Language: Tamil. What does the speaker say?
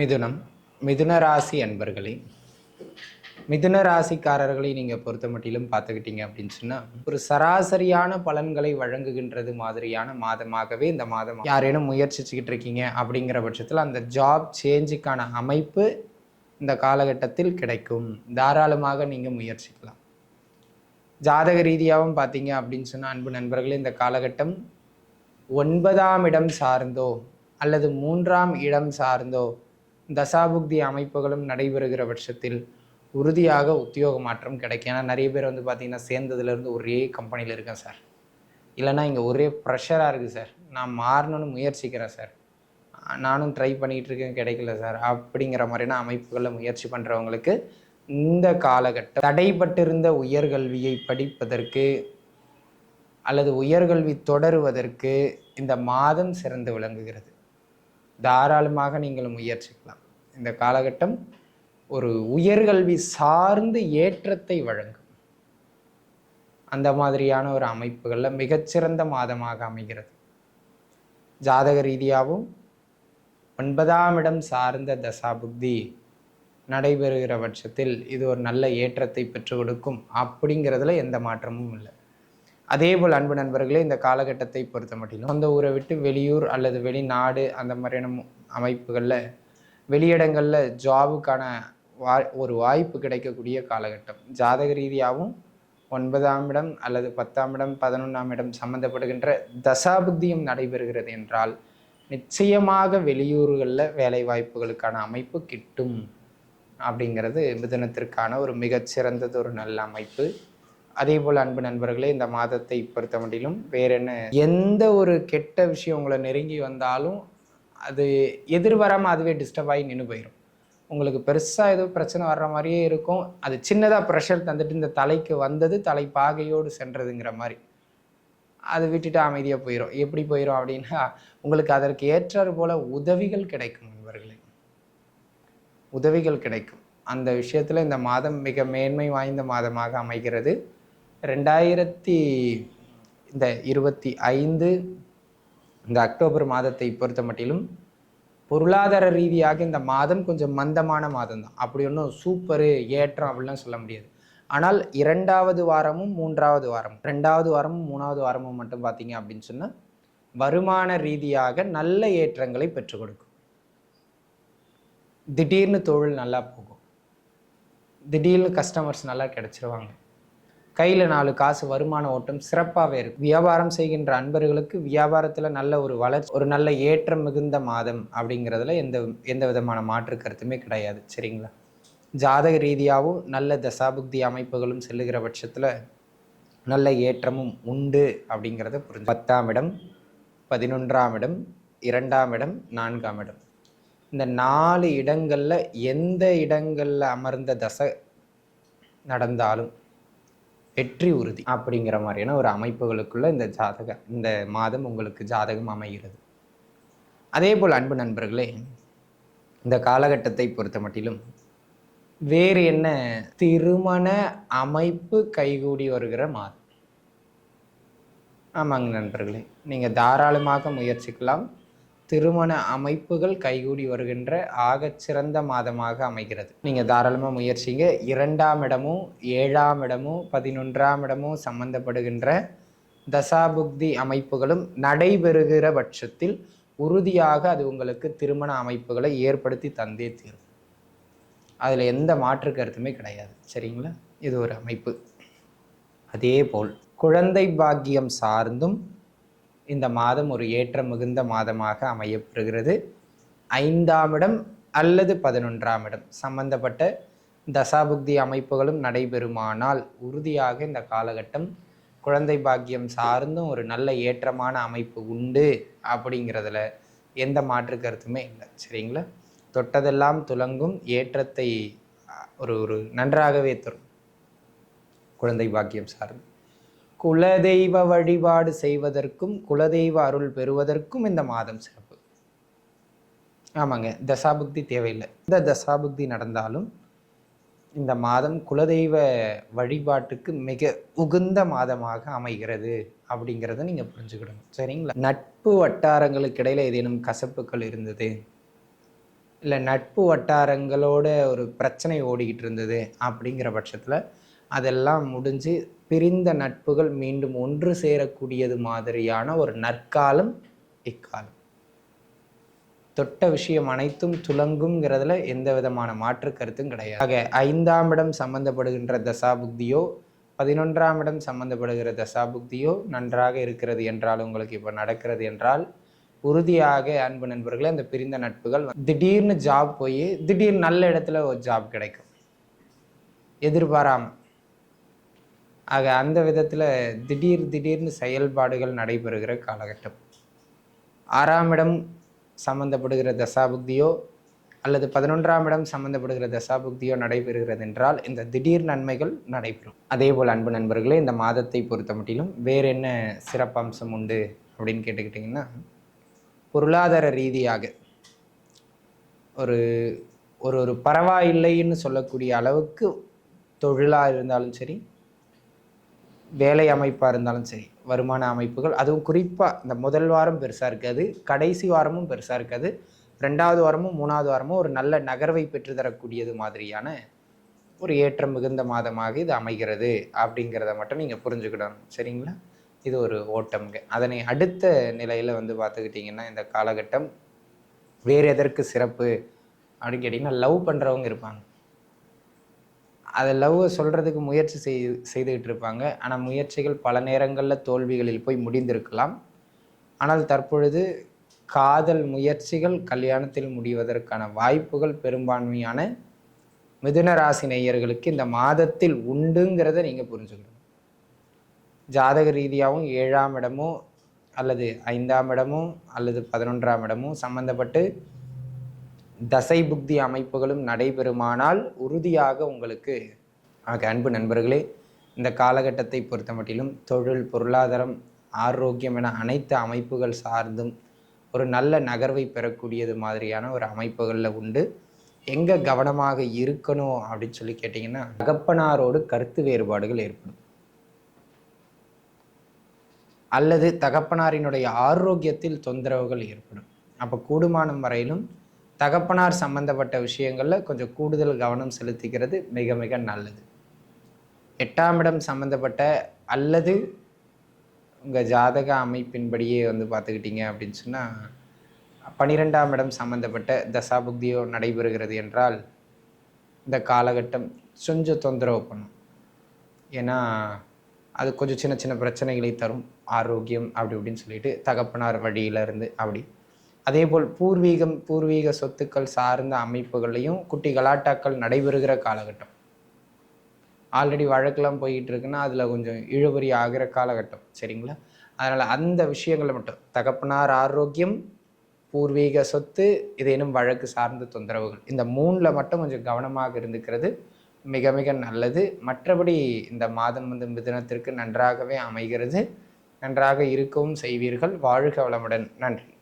மிதுனம். மிதுன ராசி அன்பர்களே மிதுன ராசிக்காரர்களை நீங்கள் பொறுத்த மட்டிலும் பார்த்துக்கிட்டீங்க அப்படின்னு சொன்னால் ஒரு சராசரியான பலன்களை வழங்குகின்றது மாதிரியான மாதமாகவே இந்த மாதம் யாரேனும் முயற்சிச்சுக்கிட்டு இருக்கீங்க அப்படிங்கிற பட்சத்தில் அந்த ஜாப் சேஞ்சுக்கான அமைப்பு இந்த காலகட்டத்தில் கிடைக்கும். தாராளமாக நீங்கள் முயற்சிக்கலாம். ஜாதக ரீதியாகவும் பார்த்தீங்க அப்படின்னு சொன்னால் அன்பு நண்பர்களே இந்த காலகட்டம் ஒன்பதாம் இடம் சார்ந்தோ அல்லது மூன்றாம் இடம் சார்ந்தோ தசாபுக்தி அமைப்புகளும் நடைபெறுகிற பட்சத்தில் உறுதியாக உத்தியோக மாற்றம் கிடைக்கும். ஏன்னா நிறைய பேர் வந்து பார்த்தீங்கன்னா சேர்ந்ததுலேருந்து ஒரே கம்பெனியில் இருக்கேன் சார். இல்லைன்னா இங்கே ஒரே ப்ரெஷராக இருக்குது சார். நான் மாறணும்னு முயற்சிக்கிறேன் சார். நானும் ட்ரை பண்ணிகிட்டு இருக்கேன் கிடைக்கல சார். அப்படிங்கிற மாதிரியான அமைப்புகளில் முயற்சி பண்ணுறவங்களுக்கு இந்த காலகட்டம் தடைப்பட்டிருந்த உயர்கல்வியை படிப்பதற்கு அல்லது உயர்கல்வி தொடருவதற்கு இந்த மாதம் சிறந்து விளங்குகிறது. தாராளமாக நீங்கள் முயற்சிக்கலாம். இந்த காலகட்டம் ஒரு உயர்கல்வி சார்ந்து ஏற்றத்தை வழங்கும். அந்த மாதிரியான ஒரு அமைப்புகளில் மிகச்சிறந்த மாதமாக அமைகிறது. ஜாதக ரீதியாகவும் ஒன்பதாம் இடம் சார்ந்த தசாபுக்தி நடைபெறுகிற பட்சத்தில் இது ஒரு நல்ல ஏற்றத்தை பெற்றுக் கொடுக்கும் அப்படிங்கிறதுல எந்த மாற்றமும் இல்லை. அதே போல் அன்பு நண்பர்களே இந்த காலகட்டத்தை பொறுத்த மட்டும் சொந்த ஊரை விட்டு வெளியூர் அல்லது வெளிநாடு அந்த மாதிரியான அமைப்புகளில் வெளியிடங்களில் ஜாபுக்கான வா ஒரு வாய்ப்பு கிடைக்கக்கூடிய காலகட்டம். ஜாதக ரீதியாகவும் ஒன்பதாம் இடம் அல்லது பத்தாம் இடம் பதினொன்றாம் இடம் சம்மந்தப்படுகின்ற தசாபுத்தியும் நடைபெறுகிறது என்றால் நிச்சயமாக வெளியூர்களில் வேலை வாய்ப்புகளுக்கான அமைப்பு கிட்டும். அப்படிங்கிறது மிதனத்திற்கான ஒரு மிகச்சிறந்தது ஒரு நல்ல அமைப்பு. அதே போல் அன்பு நண்பர்களே இந்த மாதத்தை பொறுத்த மட்டிலும் வேற என்ன? எந்த ஒரு கெட்ட விஷயம் உங்களை நெருங்கி வந்தாலும் அது எதிர்வராமல் அதுவே டிஸ்டர்ப் ஆகி நின்று போயிடும் உங்களுக்கு பெருசாக ஏதோ பிரச்சனை வர்ற மாதிரியே இருக்கும். அது சின்னதாக ப்ரெஷர் தந்துட்டு இந்த தலைக்கு வந்தது தலை பாகையோடு சென்றதுங்கிற மாதிரி. அது விட்டுட்டு அமைதியாக போயிடும் எப்படி போயிடும் அப்படின்னா உங்களுக்கு அதற்கு ஏற்றாறு போல உதவிகள் கிடைக்கும் நண்பர்களே. உதவிகள் கிடைக்கும். அந்த விஷயத்தில் இந்த மாதம் மிக மேன்மை வாய்ந்த மாதமாக அமைகிறது. ரெண்டாயிரத்தி இந்த இருபத்தி ஐந்து இந்த அக்டோபர் மாதத்தை பொறுத்த மட்டிலும் பொருளாதார ரீதியாக இந்த மாதம் கொஞ்சம் மந்தமான மாதம் தான் அப்படி ஒன்றும் சூப்பரு ஏற்றம் அப்படிலாம் சொல்ல முடியாது. ஆனால் இரண்டாவது வாரமும் மூன்றாவது வாரமும் ரெண்டாவது வாரமும் மூணாவது வாரமும் மட்டும் பார்த்தீங்க அப்படின்னு சொன்னால் வருமான ரீதியாக நல்ல ஏற்றங்களை பெற்றுக் கொடுக்கும். திடீர்னு தொழில் நல்லா போகும். திடீர்னு கஸ்டமர்ஸ் நல்லா கிடச்சிருவாங்க. கையில் நாலு காசு வருமான ஓட்டம் சிறப்பாகவே இருக்கும் வியாபாரம் செய்கின்ற அன்பர்களுக்கு வியாபாரத்தில் நல்ல ஒரு வளர்ச்சி ஒரு நல்ல ஏற்றம் மிகுந்த மாதம் அப்படிங்கிறதுல எந்த எந்த விதமான மாற்று கருத்துமே கிடையாது. சரிங்களா? ஜாதக ரீதியாகவும் நல்ல தசாபுக்தி அமைப்புகளும் செல்லுகிற பட்சத்தில் நல்ல ஏற்றமும் உண்டு அப்படிங்கிறத புரிஞ்சு பத்தாம் இடம் பதினொன்றாம் இடம் இரண்டாம் இடம் நான்காம் இடம். இந்த நாலு இடங்களில் எந்த இடங்களில் அமர்ந்த தசை நடந்தாலும் வெற்றி உறுதி அப்படிங்கிற மாதிரியான ஒரு அமைப்புகளுக்குள்ள இந்த ஜாதக இந்த மாதம் உங்களுக்கு ஜாதகம் அமைகிறது. அதே போல் அன்பு நண்பர்களே இந்த காலகட்டத்தை பொறுத்த மட்டிலும் வேறு என்ன திருமண அமைப்பு கைகூடி வருகிற மாதம். ஆமாங்க நண்பர்களே நீங்கள் தாராளமாக முயற்சிக்கலாம். திருமண அமைப்புகள் கைகூடி வருகின்ற ஆகச்சிறந்த மாதமாக அமைகிறது. நீங்கள் தாராளமாக முயற்சிங்க. இரண்டாம் இடமும் ஏழாம் இடமும் பதினொன்றாம் இடமும் சம்பந்தப்படுகின்ற தசாபுக்தி அமைப்புகளும் நடைபெறுகிற பட்சத்தில் உறுதியாக அது உங்களுக்கு திருமண அமைப்புகளை ஏற்படுத்தி தந்தே தீரும். அதில் எந்த மாற்று கருத்துமே கிடையாது. சரிங்களா? இது ஒரு அமைப்பு. அதே போல் குழந்தை பாக்கியம் சார்ந்தும் இந்த மாதம் ஒரு ஏற்றம் மிகுந்த மாதமாக அமையப்பெறுகிறது. ஐந்தாம் இடம் அல்லது பதினொன்றாம் இடம் சம்பந்தப்பட்ட தசாபுக்தி அமைப்புகளும் நடைபெறுமானால் உறுதியாக இந்த காலகட்டம் குழந்தை பாக்கியம் சார்ந்தும் ஒரு நல்ல ஏற்றமான அமைப்பு உண்டு அப்படிங்கிறதுல எந்த மாற்று கருத்துமே இல்லை. சரிங்களா? தொட்டதெல்லாம் துலங்கும் ஏற்றத்தை ஒரு ஒரு நன்றாகவே தரும் குழந்தை பாக்கியம் சார்ந்து. குலதெய்வ வழிபாடு செய்வதற்கும் குலதெய்வ அருள் பெறுவதற்கும் இந்த மாதம் சிறப்பு. ஆமாங்க தசாபுக்தி தேவையில்லை. இந்த தசாபுக்தி நடந்தாலும் இந்த மாதம் குலதெய்வ வழிபாட்டுக்கு மிக உகுந்த மாதமாக அமைகிறது அப்படிங்கிறத நீங்கள் புரிஞ்சுக்கிடணும். சரிங்களா? நட்பு வட்டாரங்களுக்கு இடையில் ஏதேனும் கசப்புகள் இருந்தது? இல்லை நட்பு வட்டாரங்களோட ஒரு பிரச்சனை ஓடிக்கிட்டு இருந்தது அப்படிங்கிற பட்சத்தில் அதெல்லாம் முடிஞ்சு பிரிந்த நட்புகள் மீண்டும் ஒன்று சேரக்கூடியது மாதிரியான ஒரு நற்காலம் இக்காலம். தொட்ட விஷயம் அனைத்தும் துலங்குங்கிறதுல எந்த விதமான மாற்று கருத்தும் கிடையாது. ஆக ஐந்தாம் இடம் சம்பந்தப்படுகின்ற தசாபுக்தியோ பதினொன்றாம் இடம் சம்பந்தப்படுகிற தசாபுக்தியோ நன்றாக இருக்கிறது என்றால் உங்களுக்கு இப்போ நடக்கிறது என்றால் உறுதியாக அன்பு நண்பர்களே அந்த பிரிந்த நட்புகள் திடீர்னு ஜாப் போய் திடீர்னு நல்ல இடத்துல ஒரு ஜாப் கிடைக்கும். எதிர்பாராமல் ஆக அந்த விதத்தில் திடீர் திடீர்னு செயல்பாடுகள் நடைபெறுகிற காலகட்டம். ஆறாம் இடம் சம்பந்தப்படுகிற தசாபுக்தியோ அல்லது பதினொன்றாம் இடம் சம்பந்தப்படுகிற தசாபுக்தியோ நடைபெறுகிறது என்றால் இந்த திடீர் நன்மைகள் நடைபெறும். அதே போல் அன்பு நண்பர்களே இந்த மாதத்தை பொறுத்த மட்டிலும் வேறு என்ன சிறப்பம்சம் உண்டு அப்படின்னு கேட்டுக்கிட்டிங்கன்னா பொருளாதார ரீதியாக ஒரு ஒரு ஒரு பரவாயில்லைன்னு சொல்லக்கூடிய அளவுக்கு தொழிலாக இருந்தாலும் சரி வேலை அமைப்பாக இருந்தாலும் சரி வருமான அமைப்புகள் அதுவும் குறிப்பாக இந்த முதல் வாரம் பெருசாக இருக்காது கடைசி வாரமும் பெருசாக இருக்காது ரெண்டாவது வாரமும் மூணாவது வாரமும் ஒரு நல்ல நகர்வை பெற்று தரக்கூடியது மாதிரியான ஒரு ஏற்றம் மிகுந்த மாதமாக இது அமைகிறது அப்படிங்கிறத மட்டும் நீங்கள் புரிஞ்சுக்கிடணும். சரிங்களா? இது ஒரு ஓட்டம்ங்க அதனை அடுத்த நிலையில் வந்து பார்த்துக்கிட்டிங்கன்னா இந்த காலகட்டம் வேறு எதற்கு சிறப்பு அப்படின்னு கேட்டிங்கன்னா லவ் பண்ணுறவங்க இருப்பாங்க. அதை லவ்வை சொல்கிறதுக்கு முயற்சி செய் செய்துக்கிட்டு இருப்பாங்க ஆனால் முயற்சிகள் பல நேரங்களில் தோல்விகளில் போய் முடிந்திருக்கலாம். ஆனால் தற்பொழுது காதல் முயற்சிகள் கல்யாணத்தில் முடிவதற்கான வாய்ப்புகள் பெரும்பான்மையான மிதுன ராசி நேயர்களுக்கு இந்த மாதத்தில் உண்டுங்கிறத நீங்கள் புரிஞ்சுக்கணும். ஜாதக ரீதியாகவும் ஏழாம் இடமோ அல்லது ஐந்தாம் இடமோ அல்லது பதினொன்றாம் இடமோ சம்மந்தப்பட்டு தசை புக்தி அமைப்புகளும் நடைபெறுமானால் உறுதியாக உங்களுக்கு ஆக அன்பு நண்பர்களே இந்த காலகட்டத்தை பொறுத்த மட்டிலும் தொழில் பொருளாதாரம் ஆரோக்கியம் என அனைத்து அமைப்புகள் சார்ந்தும் ஒரு நல்ல நகர்வை பெறக்கூடியது மாதிரியான ஒரு அமைப்புகளில் உண்டு. எங்கே கவனமாக இருக்கணும் அப்படின்னு சொல்லி கேட்டிங்கன்னா தகப்பனாரோடு கருத்து வேறுபாடுகள் ஏற்படும். அல்லது தகப்பனாரினுடைய ஆரோக்கியத்தில் தொந்தரவுகள் ஏற்படும். அப்போ கூடுமானம் வரையிலும் தகப்பனார் சம்பந்தப்பட்ட விஷயங்களில் கொஞ்சம் கூடுதல் கவனம் செலுத்திக்கிறது மிக மிக நல்லது. எட்டாம் இடம் சம்பந்தப்பட்ட அல்லது உங்கள் ஜாதக அமைப்பின்படியே வந்து பார்த்துக்கிட்டீங்க அப்படின்னு சொன்னால் பனிரெண்டாம் இடம் சம்பந்தப்பட்ட தசாபுக்தியோ நடைபெறுகிறது என்றால் இந்த காலகட்டம் கொஞ்சம் தொந்தரவு பண்ணும். ஏன்னா அது கொஞ்சம் சின்ன சின்ன பிரச்சனைகளை தரும். ஆரோக்கியம் அப்படி இப்படின்னு சொல்லிட்டு தகப்பனார் வழியிலிருந்து அப்படி அதே போல் பூர்வீகம் பூர்வீக சொத்துக்கள் சார்ந்த அமைப்புகளையும் குட்டி கலாட்டாக்கள் நடைபெறுகிற காலகட்டம். ஆல்ரெடி வழக்கெல்லாம் போய்கிட்டு இருக்குன்னா அதில் கொஞ்சம் இழுபறி ஆகிற காலகட்டம் சரிங்களா? அதனால் அந்த விஷயங்களை மட்டும் தகப்பனார் ஆரோக்கியம் பூர்வீக சொத்து இதேனும் வழக்கு சார்ந்த தொந்தரவுகள் இந்த மூணில் மட்டும் கொஞ்சம் கவனமாக இருந்துக்கிறது மிக மிக நல்லது. மற்றபடி இந்த மாதம் வந்து மிதனத்திற்கு நன்றாகவே அமைகிறது. நன்றாக இருக்கவும் செய்வீர்கள். வாழ்க வளமுடன். நன்றி.